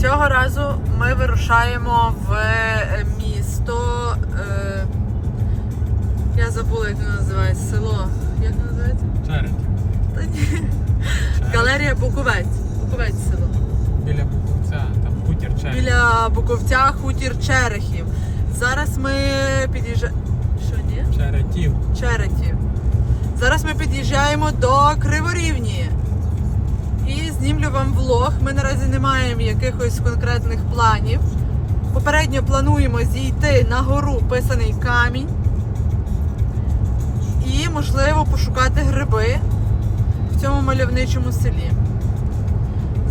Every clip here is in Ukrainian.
Цього разу ми вирушаємо в е, місто. Е, я забула, як воно називається. Село. Як воно називається? Черед. Та ні. Галерія Буковець. Буковець село. Біля Буковця, там хутір Черед. Біля Буковця хутір Черехів. Зараз ми під'їжджаємо. Що ні? Черетів. Черетів. Зараз ми під'їжджаємо до Криворівні. Знімлю вам влог. Ми наразі не маємо якихось конкретних планів. Попередньо плануємо зійти на гору писаний камінь. І, можливо, пошукати гриби в цьому мальовничому селі.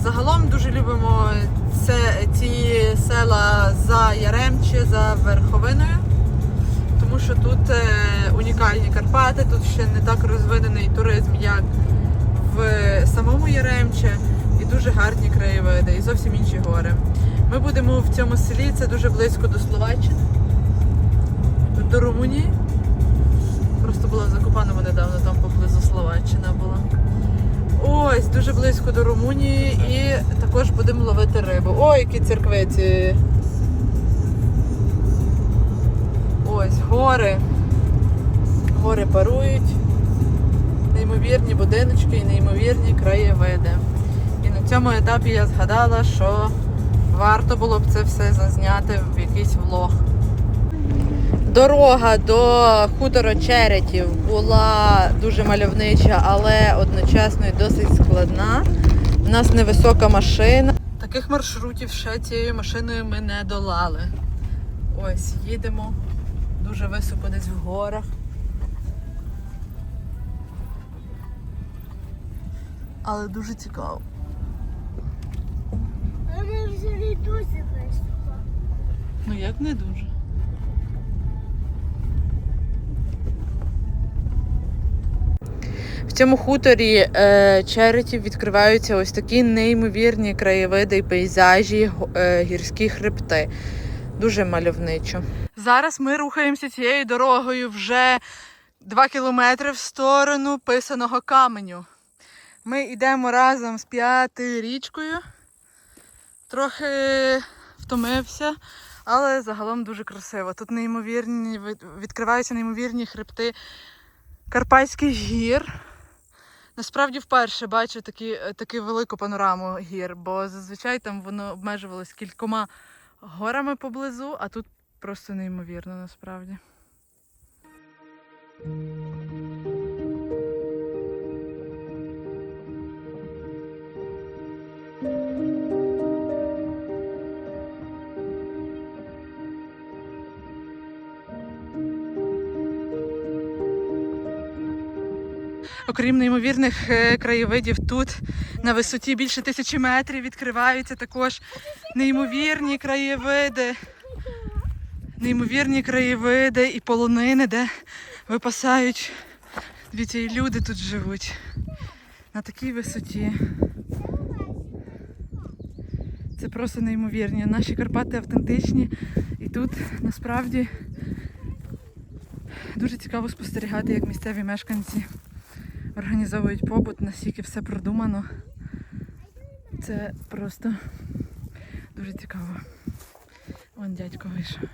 Загалом дуже любимо це, ці села за Яремче, за Верховиною тому що тут е, унікальні Карпати, тут ще не так розвинений туризм, як в самому Яремче, і дуже гарні краєвиди, і зовсім інші гори. Ми будемо в цьому селі, це дуже близько до Словаччини, до Румунії. Просто була в Закопаному недавно, там поблизу Словаччина була. Ось, дуже близько до Румунії і також будемо ловити рибу. Ой, які церквиці! Ось гори. Гори парують. Неймовірні будиночки і неймовірні краєвиди. І на цьому етапі я згадала, що варто було б це все зазняти в якийсь влог. Дорога до хутора Черетів була дуже мальовнича, але одночасно і досить складна. У нас невисока машина. Таких маршрутів ще цією машиною ми не долали. Ось їдемо дуже високо десь в горах. Але дуже цікаво. Але вже не дуже високо. Ну як не дуже. В цьому хуторі е, Черетів відкриваються ось такі неймовірні краєвиди і пейзажі, е, гірські хребти. Дуже мальовничо. Зараз ми рухаємося цією дорогою вже 2 кілометри в сторону писаного каменю. Ми йдемо разом з п'ятирічкою. Трохи втомився, але загалом дуже красиво. Тут неймовірні відкриваються неймовірні хребти Карпатських гір. Насправді вперше бачу такі, е, таку велику панораму гір, бо зазвичай там воно обмежувалось кількома горами поблизу, а тут просто неймовірно насправді. Окрім неймовірних е, краєвидів, тут на висоті більше тисячі метрів відкриваються також неймовірні краєвиди. Неймовірні краєвиди і полонини, де випасають. Дивіться, і люди тут живуть на такій висоті. Це просто неймовірні. Наші Карпати автентичні. І тут насправді дуже цікаво спостерігати, як місцеві мешканці організовують побут, настільки все продумано. Це просто дуже цікаво. Вон дядько вийшов.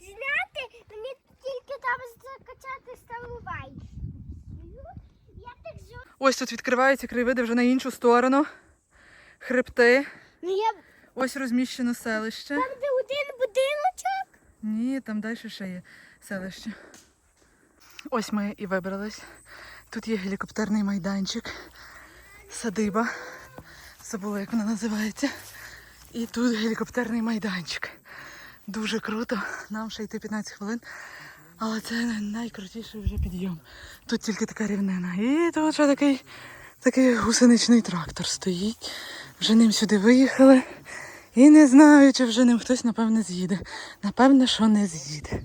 Зняти, мені тільки там закачати сталувай. Ось тут відкриваються краєвиди вже на іншу сторону. Хребти. Ну я Ось розміщено селище. там, де один будиночок. Ні, там далі ще є селище. Ось ми і вибрались. Тут є гелікоптерний майданчик, садиба. Забула, як вона називається. І тут гелікоптерний майданчик. Дуже круто. Нам ще йти 15 хвилин. Але це найкрутіший вже підйом. Тут тільки така рівнина. І тут ще такий, такий гусеничний трактор стоїть. Вже ним сюди виїхали. І не знаю, чи вже ним хтось, напевне, з'їде. Напевне, що не з'їде.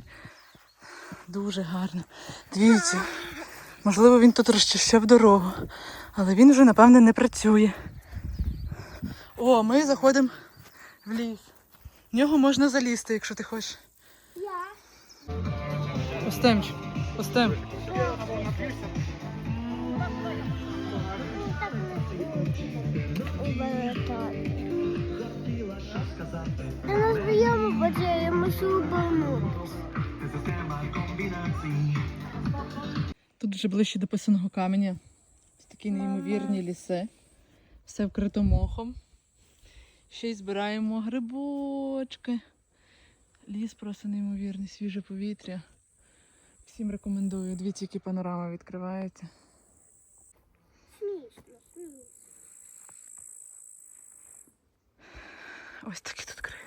Дуже гарно. Дивіться, можливо, він тут розчищав дорогу, але він вже, напевне, не працює. О, ми заходимо в ліс. В нього можна залізти, якщо ти хочеш. Я. Остемчик, остем. Та на своєму бачимо, ми ще. Тут вже ближче до писаного каменя. Ось такі неймовірні ліси. Все вкрито мохом. Ще й збираємо грибочки. Ліс просто неймовірний, свіже повітря. Всім рекомендую. Дивіться, які панорами відкриваються. Смішно, смішно. Ось такий тут краєвид.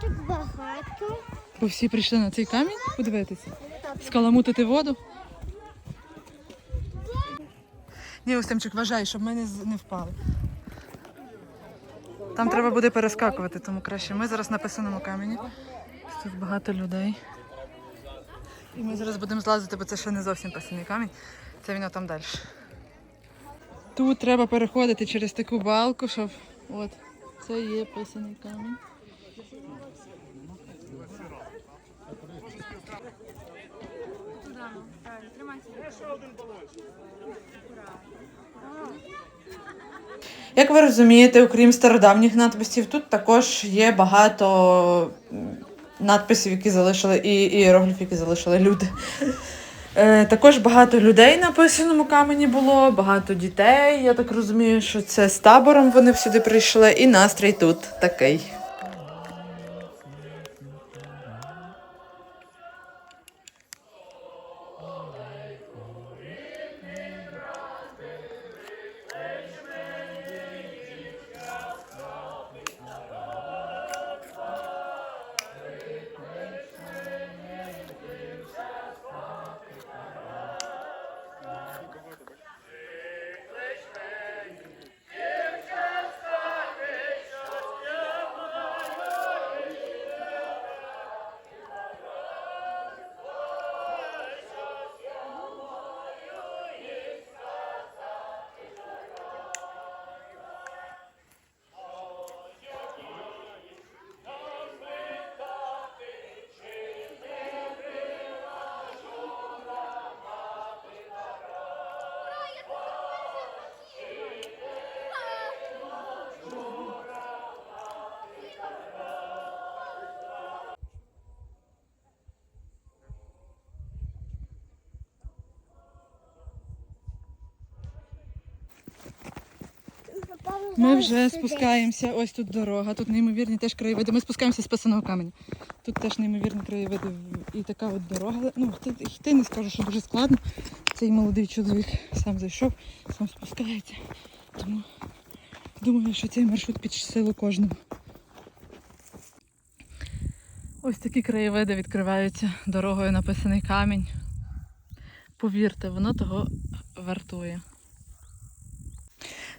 Так багато. Бо всі прийшли на цей камінь подивитися. Скаламутити воду. Ні, Устемчик, вважай, щоб ми не, не впали. Там треба буде перескакувати, тому краще. Ми зараз на писаному камені. Тут багато людей. І ми зараз будемо злазити, бо це ще не зовсім писаний камінь. Це він там далі. Тут треба переходити через таку балку, щоб. От, це є писаний камінь. Як ви розумієте, окрім стародавніх надписів, тут також є багато надписів, які залишили, і іерогліфів, які залишили люди. Е, також багато людей на писаному камені було, багато дітей. Я так розумію, що це з табором вони сюди прийшли, і настрій тут такий. Ми вже спускаємося. Ось тут дорога, тут неймовірні теж краєвиди. Ми спускаємося з писаного каменя. Тут теж неймовірні краєвиди і така от дорога. Ну, йти, не скажу, що дуже складно. Цей молодий чоловік сам зайшов, сам спускається. Тому думаю, що цей маршрут під силу кожному. Ось такі краєвиди відкриваються дорогою на писаний камінь. Повірте, воно того вартує.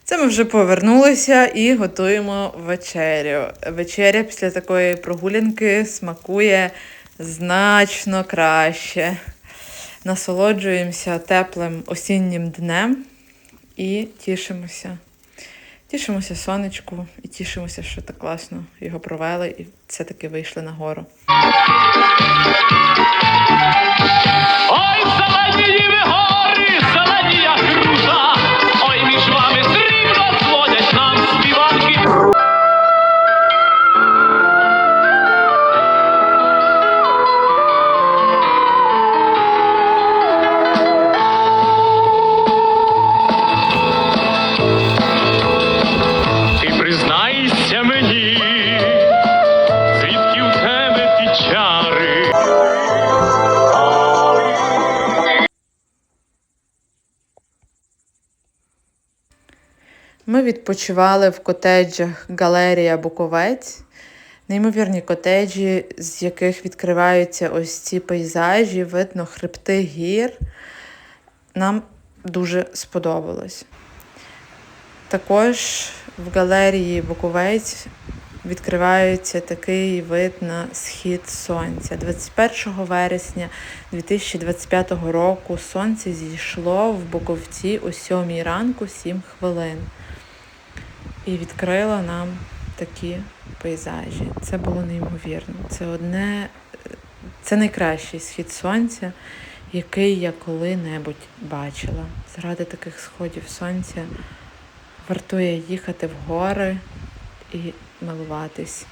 Це ми вже повернулися і готуємо вечерю. Вечеря після такої прогулянки смакує значно краще. Насолоджуємося теплим осіннім днем і тішимося. Тішимося сонечку і тішимося, що так класно його провели і все-таки вийшли на Ми відпочивали в котеджах Галерія Буковець. Неймовірні котеджі, з яких відкриваються ось ці пейзажі, видно хребти гір. Нам дуже сподобалось. Також в галерії Буковець відкривається такий вид на схід сонця. 21 вересня 2025 року сонце зійшло в Буковці о 7 ранку 7 хвилин і відкрило нам такі пейзажі. Це було неймовірно. Це одне, це найкращий схід сонця, який я коли-небудь бачила. Заради таких сходів сонця вартує їхати в гори і милуватись.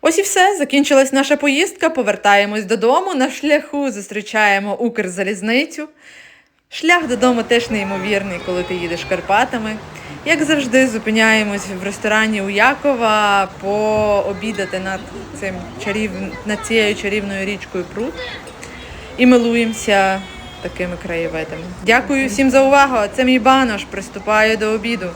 Ось і все. Закінчилась наша поїздка. Повертаємось додому. На шляху зустрічаємо Укрзалізницю. Шлях додому теж неймовірний, коли ти їдеш Карпатами. Як завжди, зупиняємось в ресторані у Якова пообідати над цим чарів... над цією чарівною річкою Прут і милуємося такими краєвидами. Дякую всім за увагу. Це мій банош. Приступаю до обіду.